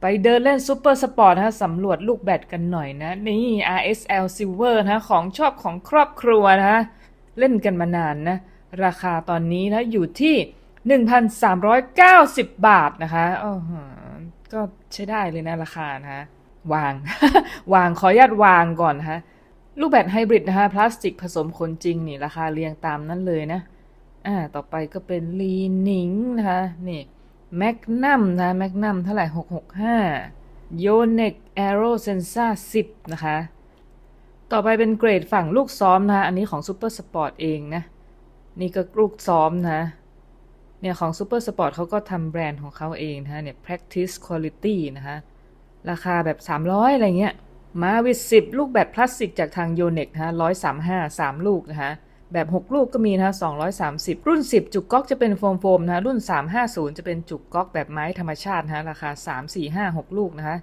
ไปเดินเล่นซูเปอร์สปอร์ตนะฮะสำรวจลูกแบดกันหน่อยนะ นี่ RSL Silver นะฮะของชอบของครอบครัวนะฮะเล่นกันมานานนะ ราคาตอนนี้นะอยู่ที่ 1,390 บาทนะคะอ้โหก็ใช้ได้เลยนะราคานะ วาง วางขออนุญาตวางก่อนนะะลูกแบดไฮบริดนะคะพลาสติกผสมคนจริงนี่ราคาเรียงตามนั้นเลยนะ อ่า ต่อไปก็เป็นลีนิงนะคะนี่ แมกนัมนะแมกนัมเท่าไหร่ 665โยเน็กแอโรเซนซ่า10 นะคะ ต่อไปเป็นเกรดฝั่งลูกซ้อมนะคะอันนี้ของ Super Sport เองนะ นี่ก็ลูกซ้อมนะ เนี่ยของ Super Sport เขาก็ทำแบรนด์ของเขาเองนะเนี่ย practice quality นะคะ ราคาแบบ 300 อะไรเงี้ย มาวิด10ลูกแบบพลาสติกจากทางโยเน็กนะคะ135 3ลูกนะคะ แบบ 6 ลูกก็มีนะ230 รุ่น 10 จุกก๊อกจะเป็นโฟมโฟมนะรุ่น 350 จะเป็นจุกก๊อกแบบไม้ธรรมชาตินะคะราคา 3 4 5 6 ลูกนะคะ